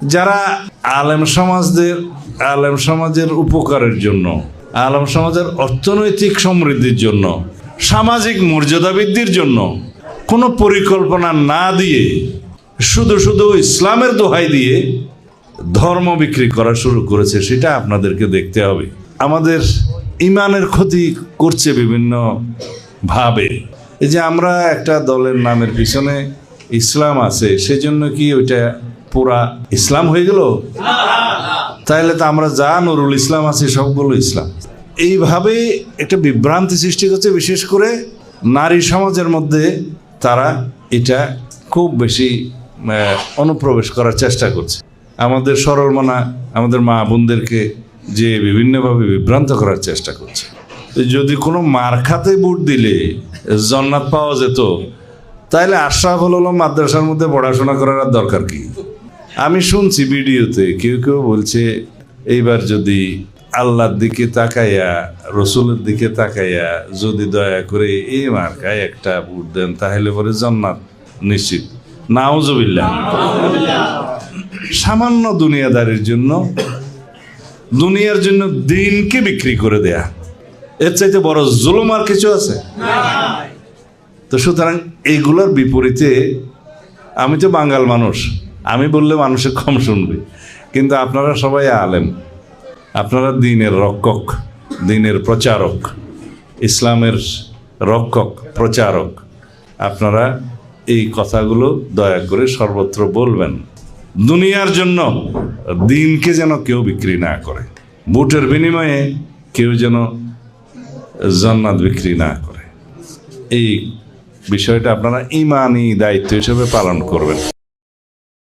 যারা আলেম সমাজদের, আলেম সমাজের উপকারের জন্য, আলেম সমাজের অর্থনৈতিক সমৃদ্ধির জন্য, সামাজিক মর্যাদা বৃদ্ধির জন্য কোনো পরিকল্পনা না দিয়ে শুধু শুধু ইসলামের দোহাই দিয়ে ধর্ম বিক্রি করা শুরু করেছে, সেটা আপনাদেরকে দেখতে হবে। আমাদের ইমানের ক্ষতি করছে বিভিন্ন ভাবে। এই যে আমরা একটা দলের নামের পিছনে ইসলাম আছে, সেজন্য কি ওইটা পুরা ইসলাম হয়ে গেল? তাহলে তো আমরা যা নুরুল ইসলাম আছে সবগুলো ইসলাম। এইভাবে একটা বিভ্রান্তি সৃষ্টি করছে, বিশেষ করে নারী সমাজের মধ্যে তারা এটা খুব বেশি অনুপ্রবেশ করার চেষ্টা করছে। আমাদের সরল মনা, আমাদের মা বোনদেরকে যে বিভিন্নভাবে বিভ্রান্ত করার চেষ্টা করছে। যদি কোনো মার খাতে বুট দিলে জন্নাত পাওয়া যেত তাহলে আশরাফুল আলম মাদ্রাসার মধ্যে পড়াশোনা করার দরকার কি? আমি শুনছি ভিডিওতে, কেউ কেউ বলছে, এইবার যদি আল্লাহর দিকে তাকাইয়া, রসুলের দিকে তাকাইয়া যদি দয়া করে এই মার্কায় একটা ভোট দেন, তাহলে পরে জান্নাত নিশ্চিত। নাউজবিল্লা সামান্য দুনিয়াদারির জন্য, দুনিয়ার জন্য দিনকে বিক্রি করে দেয়া। এর চাইতে বড় জুলুম আর কিছু আছে? তো সুতরাং এইগুলোর বিপরীতে আমি তো বাঙাল মানুষ। আমি বললে মানুষে কম শুনবে। কিন্তু আপনারা সবাই আলেম। আপনারা দিনের রক্ষক, দিনের প্রচারক, ইসলামের রক্ষক, প্রচারক। আপনারা এই কথাগুলো দয়া করে সর্বত্র বলবেন। দুনিয়ার জন্য দিনকে যেন কেউ বিক্রি না করে। বুটের বিনিময়ে কেউ যেন জান্নাত বিক্রি না করে। এই বিষয়টা আপনারা ইমানি দায়িত্ব হিসেবে পালন করবেন।